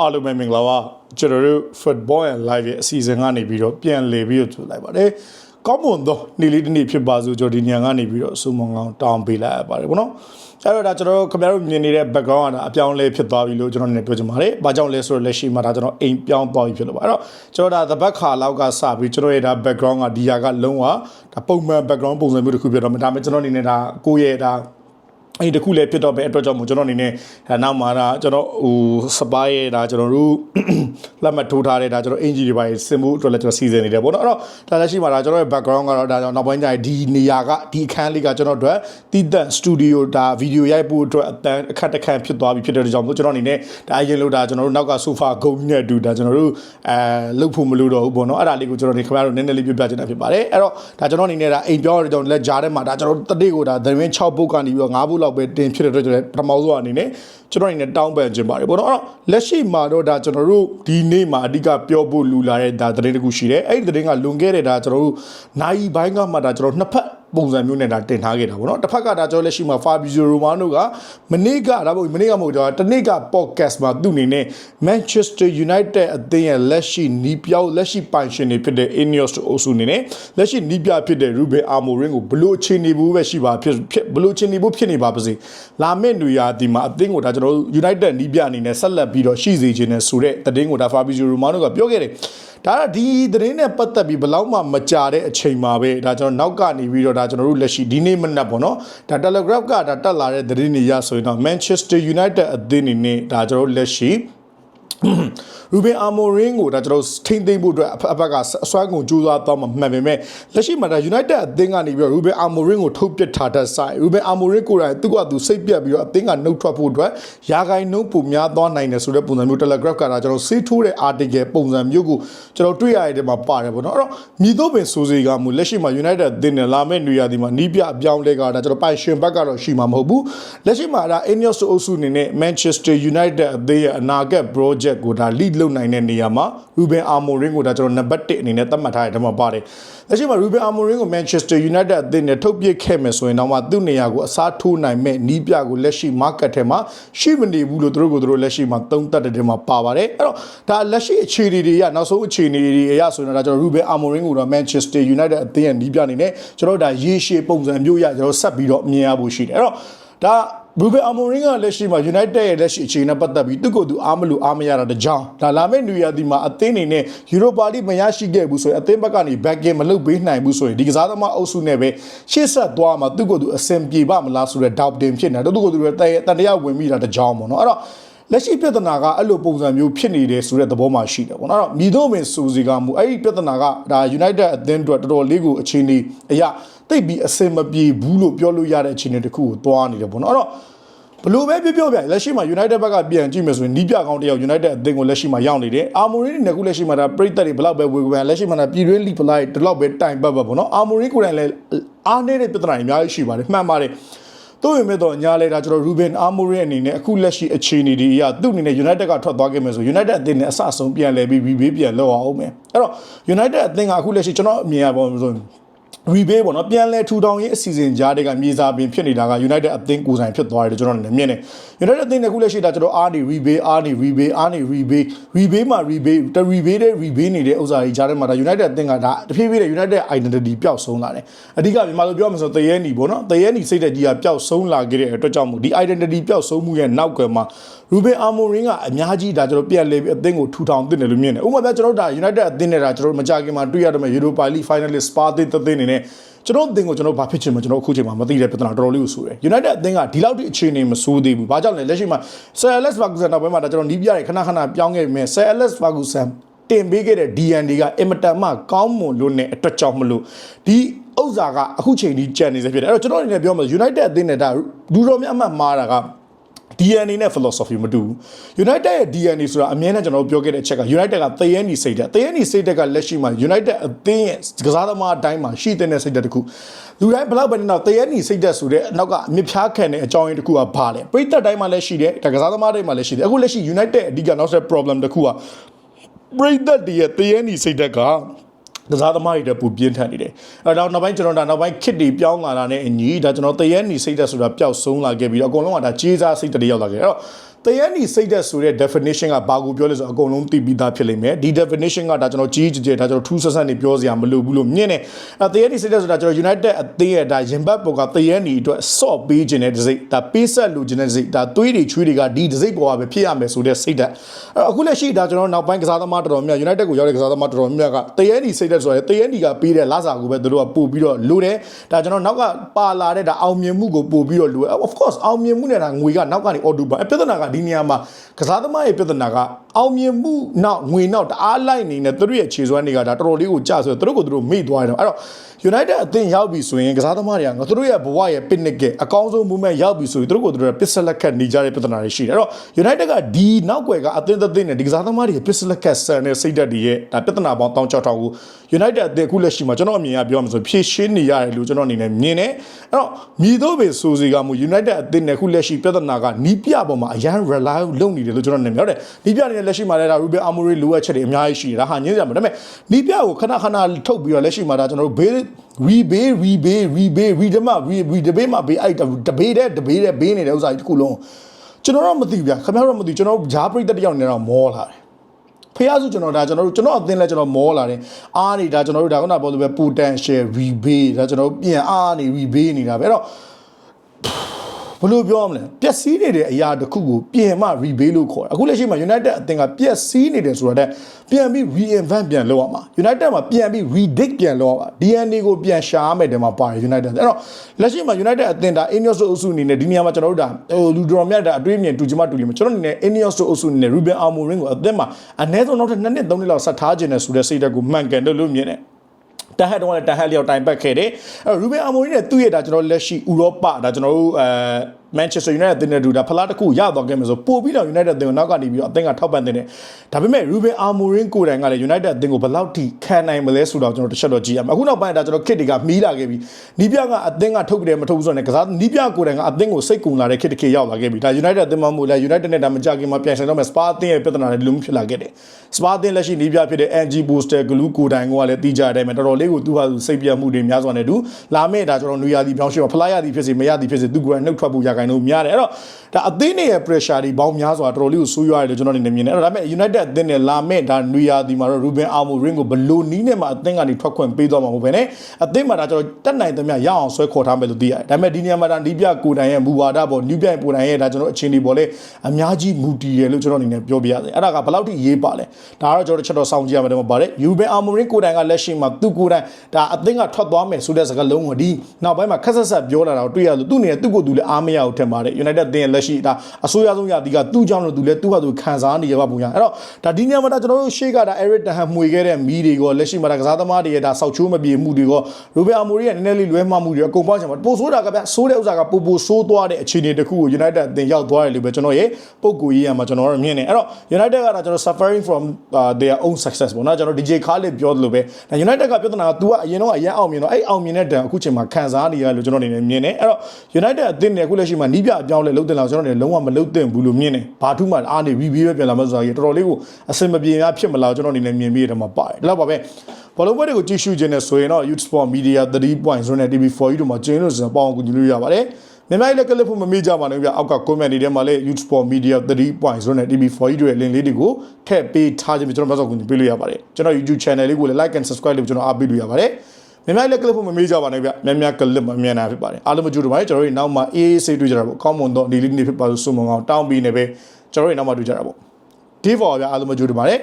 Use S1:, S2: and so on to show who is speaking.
S1: အားလုံးပဲမင်္ဂလာပါကျွန်တော်တို့ Football and Live ရဲ့အစီအစဉ်ကနေပြီးတော့ပြန်လည်ပြီးတော့ကြိုလိုက်ပါတယ်ကောင်းမွန်သောနေ့လေးတစ်နေ့ဖြစ်ပါစို့ကျွန်တော်ဒီညံကနေပြီးတော့စုံမကောင်းတောင်းပေးလိုက်ရပါတယ်ဗောနော်အဲ့တော့ဒါကျွန်တော်တို့ခင်ဗျားတို့မြင်နေတဲ့ background ကဒါအပြောင်းလဲဖြစ်သွားပြီလို့ကျွန်တော်နေပြောချင်ပါတယ်။ဘာကြောင့်လဲဆိုတော့လက်ရှိမှာဒါကျွန်တော်အိမ်ပြောင်းသွားပြီဖြစ်လို့ပါ။အဲ့တော့ကျွန်တော်ဒါ the back ခါလောက်ကစပြီးကျွန်တော်ရဲ့ဒါ background ကဒီဟာကလုံးဝဒါပုံမှန် background ပုံစံမျိုးတစ်ခုဖြစ်တော့မယ်။ဒါပေမဲ့ကျွန်တော်အနေနဲ့ဒါကိုယ့်ရဲ့ဒါ အဲ့ဒီတစ်ခုလည်းဖြစ်တော့ပဲအတွက်ကြောင့်မို့ကျွန်တော်အနေနဲ့ဒါနောက်မှာဒါကျွန်တော်ဟိုစပါးရဲ့ဒါကျွန်တော်တို့လက်မှတ်ထိုးထားတဲ့ဒါကျွန်တော်အင်ဂျီတွေပါစင်မှုအတွက်လည်းကျွန်တော်စီစဉ်နေတယ်ပေါ့နော်အဲ့တော့ဒါလက်ရှိမှာဒါကျွန်တော်ရဲ့ background ကတော့ဒါကြောင့်နောက်ပိုင်းကျရင်ဒီနေရာကဒီအခန်းလေးကကျွန်တော်တို့တီးသက်စတူဒီယိုဒါဗီဒီယိုရိုက်ဖို့အတွက်အတန်းအခက်တစ်ခန့်ဖြစ်သွားပြီဖြစ်တဲ့ကြောင့်မို့ကျွန်တော်အနေနဲ့ဒါအရင်လို့ဒါကျွန်တော်တို့နောက်ကဆိုဖာဂုံနဲ့အတူဒါကျွန်တော်တို့အဲလှုပ်ဖို့မလိုတော့ဘူးပေါ့နော်အဲ့ဒါလေးကိုကျွန်တော်နေခင်ဗျားတို့နည်းနည်းလေးပြပြချင်တာဖြစ်ပါတယ်အဲ့တော့ဒါကျွန်တော်အနေနဲ့ဒါအိမ်ပြောရတဲ့ကြောင့်လက်ကြားထဲမှာဒါကျွန်တော်တို့တတိကိုဒါသတင်း6ပုတ်ကနေပြီးတော့9ပုတ်လောက်ပဲတင်ဖြစ်တဲ့အတွက်ကျွန်တော်ပထမဆုံးအနေနဲ့ကျွန်တော်အနေနဲ့တောင်းပန်ခြင်းပါတယ်ပေါ့နော်အဲ့တော့လက်ရှိမှာတော့ဒါကျွန်တော်တို့ဒီနေ့မှာအဓိကပြောဖို့လူလာတဲ့ဒါသတင်းတစ်ခုရှိတယ်အဲ့ဒီသတင်းကလွန်ခဲ့တဲ့ဒါကျွန်တော်တို့နိုင်ဘိုင်းကမှဒါကျွန်တော်နှစ်ဖက် ပုံစံမျိုးနဲ့ဒါတင်ထားခဲ့တာပေါ့နော်တစ်ဖက်ကဒါကျွန်တော်လက်ရှိမှာ Fabio Romano ကမနေ့ကဒါပေါ့မနေ့ကမဟုတ်တော့တနေ့က podcast မှာသူ့အနေနဲ့ Manchester United အသင်းရဲ့လက်ရှိနီးပြောင်းလက်ရှိပိုင်ရှင်တွေဖြစ်တဲ့ Ineos အုပ်စုအနေနဲ့လက်ရှိနီးပြဖြစ်တဲ့ Ruben Amorim ကိုဘလို့အခြေအနေဘူးပဲရှိပါဖြစ်ဖြစ်ဘလို့အခြေအနေဘူးဖြစ်နေပါပါစေလာမယ့်နွေရာသီမှာအသင်းကိုဒါကျွန်တော်တို့ United နီးပြအနေနဲ့ဆက်လက်ပြီးတော့ရှိစေခြင်းနဲ့ဆိုတဲ့သတင်းကိုဒါ Fabio Romano ကပြောခဲ့တယ်ဒါကဒီသတင်းနဲ့ပတ်သက်ပြီးဘလောက်မှမကြာတဲ့အချိန်မှာပဲဒါကျွန်တော်နောက်ကနေပြီးတော့ဒါကျွန်တော်တို့လက်ရှိဒီနေ့မနက်ပေါ့နော်ဒါ Telegraph ကဒါတက်လာတဲ့သတင်းတွေရဆိုရင်တော့ Manchester United အသင်းအနေနဲ့ဒါကျွန်တော်တို့လက်ရှိ ရူဘင်အာမိုရင်းကိုဒါကျွန်တော်ထိမ့်သိမ့်ဖို့အတွက်အဖက်ကဆွမ်းကုန်ကြိုးစားသွားမှမှန်ပေမဲ့လက်ရှိမှာဒါ United အသင်းကနေပြီးတော့ရူဘင်အာမိုရင်းကိုထုတ်ပစ်ထားတဲ့ဆိုင်ရူဘင်အာမိုရင်းကိုယ်တိုင်သူ့ကသူစိတ်ပြတ်ပြီးတော့အသင်းကနှုတ်ထွက်ဖို့အတွက်ရာဂိုင်နှုန်းပုံများသွားနိုင်တယ်ဆိုတဲ့ပုံစံမျိုး Telegraph ကဒါကျွန်တော်စေးထိုးတဲ့ article ပုံစံမျိုးကိုကျွန်တော်တွေ့ရတဲ့မှာပါတယ်ပေါ့နော်အဲ့တော့မြည်တော့ပင်စိုးစီကမူလက်ရှိမှာ United အသင်းနဲ့လာမယ့်နေရာဒီမှာနီးပြအပြောင်းလဲကဒါကျွန်တော်ပိုင်ရှင်ဘက်ကတော့ရှိမှာမဟုတ်ဘူးလက်ရှိမှာဒါ Ineos အုပ်စုအနေနဲ့ Manchester United အသင်းရဲ့အနာဂတ် project ကိုဒါ lead လုပ်နိုင်တဲ့နေရာမှာ Ruben Amorim ကိုဒါကျွန်တော်နံပါတ်1အနေနဲ့သတ်မှတ်ထားတဲ့ထဲမှာပါတယ်လက်ရှိမှာ Ruben Amorim ကို Manchester United အသင်းနဲ့ထုတ်ပစ်ခဲ့မယ်ဆိုရင်တော့မှသူ့နေရာကိုအစားထိုးနိုင်မဲ့နီးပြကိုလက်ရှိ market ထဲမှာရှိမနေဘူးလို့သူတို့ကိုသူတို့လက်ရှိမှာသုံးသပ်တဲ့ထဲမှာပါပါတယ်အဲ့တော့ဒါလက်ရှိအခြေအနေတွေရနောက်ဆုံးအခြေအနေတွေအရဆိုရင်တော့ကျွန်တော် Ruben Amorim ကိုတော့ Manchester United အသင်းရဲ့နီးပြအနေနဲ့ကျွန်တော်ဒါရေရှည်ပုံစံမျိုးရကျွန်တော်ဆက်ပြီးတော့မြင်ရဖို့ရှိတယ်အဲ့တော့ဒါ ရူဘယ်အမိုရင်းကလက်ရှိမှာ United ရဲ့လက်ရှိအခြေအနေနဲ့ပတ်သက်ပြီးသူ့ကိုယ်သူအားမလို့အားမရတာတကြောင်ဒါလာမယ့်နွေရာသီမှာအသင်းနေနဲ့ Europa League မရရှိခဲ့ဘူးဆိုရင်အသင်းဘက်ကနေ back in မလုပ်ပေးနိုင်ဘူးဆိုရင်ဒီကစားသမားအုပ်စုနဲ့ပဲရှေ့ဆက်သွားမှာသူ့ကိုယ်သူအဆင်ပြေပါမလားဆိုတဲ့ doubt တင်ဖြစ်နေတယ်သူ့ကိုယ်သူတန်တရားဝင်မိတာတကြောင်ပေါ့နော်အဲ့တော့ လက်ရှိပြဿနာကအဲ့လိုပုံစံမျိုးဖြစ်နေတယ်ဆိုတဲ့သဘောမှရှိတယ်ပေါ့နော်အဲ့တော့မြည်တော့မင်းစူစီကမူအဲ့ဒီပြဿနာကဒါ United အသင်းအတွက်တော်တော်လေးကိုအခြေအနေအရာတိတ်ပြီးအဆင်မပြေဘူးလို့ပြောလို့ရတဲ့အခြေအနေတစ်ခုကိုသွားနေတယ်ပေါ့နော်အဲ့တော့ဘလို့ပဲပြောပြောပြလက်ရှိမှာ United ဘက်ကပြန်ကြည့်မယ်ဆိုရင်နီးပြကောင်းတယောက် United အသင်းကိုလက်ရှိမှာရောက်နေတယ်အာမိုရီနဲ့ခုလက်ရှိမှာဒါပရိသတ်တွေဘလောက်ပဲဝေကွယ်လက်ရှိမှာဒါပြည်တွင်းလီဖလိုက်ဒီလောက်ပဲတိုင်ပတ်ပတ်ပေါ့နော်အာမိုရီကိုယ်တိုင်လည်းအားနေတဲ့ပြဿနာတွေအများကြီးရှိပါတယ်မှန်ပါတယ် တို့ရင်မဲ့တော့ညာလဲဒါကျွန်တော် Ruben Amorim အနေနဲ့အခုလက်ရှိအခြေအနေတွေအရသူ့အနေနဲ့ United ကထွက်သွားခဲ့မယ်ဆို United အသင်းနဲ့အဆအဆုံးပြန်လဲပြီး rebate ပြန်လောက်အောင်မယ်အဲ့တော့ United အသင်းကအခုလက်ရှိကျွန်တော်အမြင်ရပါဆိုရီ ဘေးပေါ့နော်ပြန်လဲထူထောင်ရေးအစီအစဉ်ကြားတွေကမြေစာပင်ဖြစ်နေတာက United အသင်းကိုယ်ဆိုင်ဖြစ်သွားတယ်လို့ကျွန်တော်လည်းမြင်တယ် United အသင်းနဲ့ခုလက်ရှိတာကျွန်တော်အားနေရီဘေးအားနေရီဘေးအားနေရီဘေးရီဘေးမှာရီဘေးတရီဘေးတဲ့ရီဘေးနေတဲ့ဥစ္စာကြီးကြားထဲမှာဒါ United အသင်းကဒါတဖြည်းဖြည်းနဲ့ United identity ပျောက်ဆုံးလာတယ်အဓိကမြန်မာလိုပြောမှဆိုတရဲနီပေါ့နော်တရဲနီစိတ်တဲ့ကြီးကပျောက်ဆုံးလာခဲ့တဲ့အတွက်ကြောင့်မို့ဒီ identity ပျောက်ဆုံးမှုရဲ့နောက်ကွယ်မှာ Ruben Amorim ကအများကြီးဒါကျွန်တော်ပြန်လဲပြီးအသင်းကိုထူထောင်တင်တယ်လို့မြင်တယ်ဥပမာပြကျွန်တော်ဒါ United အသင်းနဲ့ဒါကျွန်တော်မကြခင်မှာတွေ့ရတဲ့ Europa League finalist Spa အသင်းတစ်သင်းနေနဲ့ကျွန်တော်အသင်းကိုကျွန်တော်ဘာဖြစ်ချင်မှကျွန်တော်အခုချိန်မှာမသိတဲ့ပြဿနာတော်တော်လေးကိုဆိုတယ် United အသင်းကဒီလောက်ထိအခြေအနေမဆိုးသေးဘူး။ဘာကြောင့်လဲလက်ရှိမှာ Sir Alex Ferguson နောက်ပိုင်းမှာဒါကျွန်တော်နီးပြရတယ်ခဏခဏပြောင်းခဲ့ပြီမဲ့ Sir Alex Ferguson တင်ပေးခဲ့တဲ့ DND ကအင်မတန်မှကောင်းမွန်လို့နဲ့အတွက်ကြောင့်မလို့ဒီဥစ္စာကအခုချိန်ကြီးကြံနေစေဖြစ်တယ်အဲ့တော့ကျွန်တော်အနေနဲ့ပြောမှာ United အသင်းနဲ့ဒါလူတော်များအမှတ်မှားတာက DNA နဲ့ philosophy မတူဘူး United ရဲ့ DNA ဆိုတာအမြဲတမ်းကျွန်တော်ပြောခဲ့တဲ့အချက်က United ကသယဲနီစိတ်တဲ့သယဲနီစိတ်တဲ့ကလက်ရှိမှာ United အသင်းရဲ့ကစားသမားအတိုင်းမှာရှိတဲ့စိတ်တဲ့တခုလူတိုင်းဘလောက်ပဲနေတော့သယဲနီစိတ်တဲ့ဆိုတဲ့အနောက်ကမြဖြားခံတဲ့အကြောင်းရင်းတခုကဘာလဲပရိသတ်တိုင်းမှာလည်းရှိတယ်ဒါကစားသမားတိုင်းမှာလည်းရှိတယ်အခုလက်ရှိ United အဓိကနောက်ဆက် problem တခုကပရိသတ်တွေရဲ့သယဲနီစိတ်တဲ့က ကစားသမားတွေတက်ပူပြင်းထန်နေတယ်အဲတော့နောက်ပိုင်းကျွန်တော်ဒါနောက်ပိုင်းခစ်တွေပြောင်းလာတာနဲ့အညီဒါကျွန်တော်တရဲနီစိတ်သက်ဆိုတာပျောက်ဆုံးလာခဲ့ပြီးတော့အကုန်လုံးကဒါကြေးစားစိတ်တတွေရောက်လာခဲ့အဲ့တော့ တတရန်ဒီစိတ်သက်ဆိုတဲ့ definition ကဘာကိုပြောလဲဆိုတော့အကုန်လုံးသိပြီးသားဖြစ်လိမ့်မယ်ဒီ definition ကဒါကျွန်တော်ကြီးကြီးကျယ်ဒါကျွန်တော်ထူးဆန်းဆန်းနေပြောစရာမလိုဘူးလို့မြင်တယ်အဲတရန်ဒီစိတ်သက်ဆိုတာကျွန်တော် United အသင်းရဲ့ဒါရင်ဘတ်ပေါ်ကတရန်ဒီအတွက်ဆော့ပေးခြင်းတဲ့ဒစိတ်ဒါပေးဆက်လူခြင်းတဲ့ဒစိတ်ဒါသွေးတွေချွေးတွေကဒီဒစိတ်ပေါ်ကပဲဖြစ်ရမယ်ဆိုတဲ့စိတ်သက်အဲအခုလက်ရှိဒါကျွန်တော်နောက်ပိုင်းကစားသမားတော်တော်များ United ကိုရောက်တဲ့ကစားသမားတော်တော်များကတရန်ဒီစိတ်သက်ဆိုရဲတရန်ဒီကပေးတဲ့လစာကိုပဲသူတို့ကပို့ပြီးတော့လိုတယ်ဒါကျွန်တော်နောက်ကပါလာတဲ့ဒါအောင်မြင်မှုကိုပို့ပြီးတော့လိုတယ် of course အောင်မြင်မှုနဲ့ဒါငွေကနောက်ကနေ auto ပါပြဿနာကဒီနေရာမှာကစားသမားရဲ့ပြဿနာကအောင်မြင်မှုနောက်ငွေနောက်တအားလိုက်နေနဲ့သူတို့ရဲ့ခြေစွမ်းတွေကဒါတော်တော်လေးကိုကြာဆိုတော့သူတို့ကိုသူတို့မေ့သွားတယ်အဲ့တော့ United အသင်းရောက်ပြီဆိုရင်ကစားသမားတွေကငါတို့ရဲ့ဘဝရဲ့ picnic ရဲ့အကောင်းဆုံး moment ရောက်ပြီဆိုရင်သူတို့ကိုသူတို့ပစ်စလက်ခတ်နေကြတဲ့ပြဿနာတွေရှိတယ်အဲ့တော့ United ကဒီနောက်ွယ်ကအသင်းသက်သင်းနဲ့ဒီကစားသမားတွေပစ်စလက်ခတ်ဆန်တဲ့စိတ်ဓာတ်တွေရဲ့ဒါပြဿနာပေါင်း1600ကို United အသင်းအခုလက်ရှိမှာကျွန်တော်အမြင်အရပြောမှာဆိုဖြည့်ရှင်းနေရတယ်လို့ကျွန်တော်အနေနဲ့မြင်တယ်အဲ့တော့မြည်တော့ပဲဆိုစီကမူ United အသင်းနဲ့အခုလက်ရှိပြဿနာကနီးပြပေါ်မှာအရန် rely လုပ်နေတယ်လို့ကျွန်တော်အနေနဲ့ပြောတယ်နီးပြနေတဲ့လက်ရှိမှာလည်းဒါ Ruben Amorim လိုအပ်ချက်တွေအများကြီးရှိတယ်ဒါဟာညင်းကြမှာဒါပေမဲ့နီးပြကိုခဏခဏထုတ်ပြီးတော့လက်ရှိမှာဒါကျွန်တော်တို့ဘေး rebay rebay rebay redema rebay မှာဘေးအဲ့တဘေးတဲ့တဘေးတဲ့ဘေးနေတဲ့ဥစ္စာကြီးတစ်ခုလုံးကျွန်တော်တော့မသိဘူးဗျခင်ဗျားတို့မသိကျွန်တော်ဂျားပရိသတ်တယောက်နေတော့မောလာတယ်ဖះစုကျွန်တော်ဒါကျွန်တော်တို့ကျွန်တော်အသင်းလဲကျွန်တော်မောလာတယ်အားနေဒါကျွန်တော်တို့ဒါခုနပြောလို့ပဲ potential rebay ဒါကျွန်တော်တို့ပြန်အားနေ rebay နေတာပဲအဲ့တော့ ဘယ်လိုပြောမလဲပျက်စီးနေတဲ့အရာတစ်ခုကိုပြင်မှ rebay လို့ခေါ်တယ်အခုလက်ရှိမှာ United အသင်းကပျက်စီးနေတယ်ဆိုတော့ပြန်ပြီး reinvent ပြန်လုပ်ရမှာ United မှာပြန်ပြီး redict ပြန်လုပ်ရမှာ DNA ကိုပြန်ရှာရမယ်တယ်မှာပါတယ် United အဲ့တော့လက်ရှိမှာ United အသင်းဒါ Ineos အုပ်စုအနေနဲ့ဒီနေရာမှာကျွန်တော်တို့ဒါဟိုလူတော်မြတ်ဒါအတွေးမြင်တူချင်မှတူလိမ့်မယ်ကျွန်တော်အနေနဲ့ Ineos အုပ်စုအနေနဲ့ Ruben Amorim ကိုအသင်းမှာအနည်းဆုံးနောက်ထပ်2နှစ်3နှစ်လောက်ဆက်ထားခြင်းနဲ့ဆိုတဲ့စိတ်ဓာတ်ကိုမှန်ကန်တယ်လို့မြင်တယ် တဟက်တော့လည်းတဟက်လျောက်တိုင်ပတ်ခဲ့တယ်အဲရူဘင်အာမိုရီနဲ့သူ့ရဲ့ဒါကျွန်တော်လက်ရှိဥရောပဒါကျွန်တော်တို့အဲ Manchester United အသင်းနဲ့တူတာဖလားတစ်ခုရသွားခဲ့မယ်ဆိုပို့ပြီးတော့ United အသင်းကိုနောက်ကနေပြီးတော့အသင်းကထောက်ပံ့တဲ့တယ်ဒါပေမဲ့ Ruben Amorim ကိုယ်တိုင်ကလည်း United အသင်းကိုဘယ်လောက်ထိခံနိုင်မလဲဆိုတော့ကျွန်တော်တစ်ချက်တော့ကြည့်ရမယ်အခုနောက်ပိုင်းဒါကျွန်တော်ခစ်တွေကမီးလာခဲ့ပြီနီးပြကအသင်းကထုတ်ကြတယ်မထုတ်ဘူးဆိုတော့ကစားနီးပြကိုယ်တိုင်ကအသင်းကိုစိတ်ကုံလာတဲ့ခစ်တစ်ခေရောက်လာခဲ့ပြီဒါ United အသင်းမှမဟုတ်လဲ United နဲ့ဒါမကြခင်မှာပြန်ဆိုင်တော့မယ် Spa အသင်းရဲ့ပြဿနာတွေလုံးဖြစ်လာခဲ့တယ် Spa အသင်းလက်ရှိနီးပြဖြစ်တဲ့ NG Booster Glue ကိုယ်တိုင်ကလည်းတီးကြတဲ့အတိုင်းပဲတော်တော်လေးကိုသူ့ဟာသူစိတ်ပြတ်မှုတွေများစွာနဲ့တူလာမဲ့ဒါကျွန်တော်နွေရာသီပြောင်းရွှေ့ဖလားရာသီဖြစ်စေမရသီဖြစ်စေသူကိုယ်တိုင်နှုတ်ထွက်ဖို့ရခိုင်လို့များတယ်အဲ့တော့ဒါအသင်းတွေရဲ့ pressure တွေပေါင်းများစွာတော်တော်လေးကိုဆိုးရွားတယ်လို့ကျွန်တော်အနေနဲ့မြင်တယ်အဲ့တော့ဒါပေမဲ့ United အသင်းနဲ့လာမဲ့ဒါနွေရာသီမှာတော့ Ruben Amorim ကိုဘလို့နီးနဲ့မှအသင်းကနေထွက်ခွင့်ပေးသွားမှာမဟုတ်ဘဲနဲ့အသင်းမှာဒါကျွန်တော်တက်နိုင်သမျှရအောင်ဆွဲခေါ်ထားမယ်လို့သိရတယ်ဒါပေမဲ့ဒီနေရာမှာဒါနီးပြကိုယ်တိုင်ရဲ့မူဝါဒပေါ်နီးပြကိုယ်တိုင်ရဲ့ဒါကျွန်တော်အခြေအနေပေါ်လဲအများကြီးမူတည်တယ်လို့ကျွန်တော်အနေနဲ့ပြောပြရတယ်အဲ့ဒါကဘယ်လောက်ထိရေးပါလဲဒါကတော့ကျွန်တော်တစ်ချက်တော့စောင့်ကြည့်ရမယ်တော့ပါတယ် Ruben Amorim ကိုယ်တိုင်ကလက်ရှိမှာသူကိုယ်တိုင်ဒါအသင်းကထွက်သွားမယ်ဆိုတဲ့စကားလုံးကိုဒီနောက်ပိုင်းမှာခက်ဆက်ဆက်ပြောလာတာကိုတွေ့ရလို့သူ့အနေနဲ့သူ့ကိုယ်သူလည်းအားမရဘူးထင်ပါတယ် United အသင်းရဲ့လက်ရှိဒါအဆိုးရဆုံးရဒီကသူ့ကြောင့်လို့သူလည်းသူ့ဟာသူခံစားနေရပါပုံရအဲ့တော့ဒါဒီညမှာဒါကျွန်တော်တို့ရှေ့ကဒါ Eric Ten Hag မှွေခဲ့တဲ့မီးတွေကိုလက်ရှိမှာဒါကစားသမားတွေရဲ့ဒါဆောက်ချိုးမပြေမှုတွေကို Ruben Amorim ရဲ့နည်းနည်းလေးလွဲမှားမှုတွေအကုန်ပေါင်းချင်မှာပိုဆိုးတာကဗျဆိုးတဲ့ဥစ္စာကပိုပိုဆိုးသွားတဲ့အခြေအနေတစ်ခုကို United အသင်းရောက်သွားတယ်လို့ပဲကျွန်တော်ရဲ့ပုံကိုရေးရမှာကျွန်တော်တို့မြင်နေအဲ့တော့ United ကဒါကျွန်တော် suffering from uh, their own success ပေါ့နော်ကျွန်တော် DJ Khaled ပြောသလိုပဲဒါ United ကပြဿနာက तू ကအရင်တော့အရင်အောင်မြင်တော့အဲ့အောင်မြင်တဲ့တန်အခုချိန်မှာခံစားနေရလို့ကျွန်တော်အနေနဲ့မြင်နေအဲ့တော့ United အသင်းနဲ့အခုလက်ရှိမှာနီးပြအပြောင်းလဲလုံးတင်လာကျွန်တော်အနေနဲ့လုံးဝမလုံးတင်ဘူးလို့မြင်နေဘာထူးမှအားနေ review ပဲပြန်လာမှဆိုတာကြီးတော်တော်လေးကိုအစင်မပြေများဖြစ်မလားကျွန်တော်အနေနဲ့မြင်ပြီးတယ်မှာပါတယ်ဒါတော့ပါပဲဘောလုံးပွဲတွေကိုကြည့်ရှုခြင်းနဲ့ဆိုရင်တော့ Youth Sport Media 3.0နဲ့ TV4 တို့မှာကျင်းလို့ဆိုတော့ပေါအောင်ကူညီလို့ရပါတယ်မြန်မာပြည်လက်ကလစ်ဖို့မမေ့ကြပါနဲ့ဗျအောက်က comment တွေထဲမှာလည်း Youth Sport Media 3.0နဲ့ TV4 တို့ရဲ့ link လေးတွေကိုထည့်ပေးထားခြင်းကျွန်တော်ပတ်စောက်ကူညီပေးလို့ရပါတယ်ကျွန်တော် YouTube channel လေးကိုလည်း like and subscribe လုပ်ကျွန်တော်အားပေးလို့ရပါတယ် မြန်မာလက်ကလစ်ဖို့မမေ့ကြပါနဲ့ဗျမြန်မြန်ကလစ်မမြန်တာဖြစ်ပါတယ်အားလုံးမကြိုးတူပါတယ်ကျွန်တော်တို့နောက်မှာအေးအေးဆေးတွေ့ကြတာပေါ့ကောင်းမွန်တော့ဒီလေးနေ့ဖြစ်ပါလို့ဆုမွန်အောင်တောင်းပြီးနေပဲကျွန်တော်တို့နောက်မှာတွေ့ကြတာပေါ့ဒီပေါ်ဗျအားလုံးမကြိုးတူပါတယ်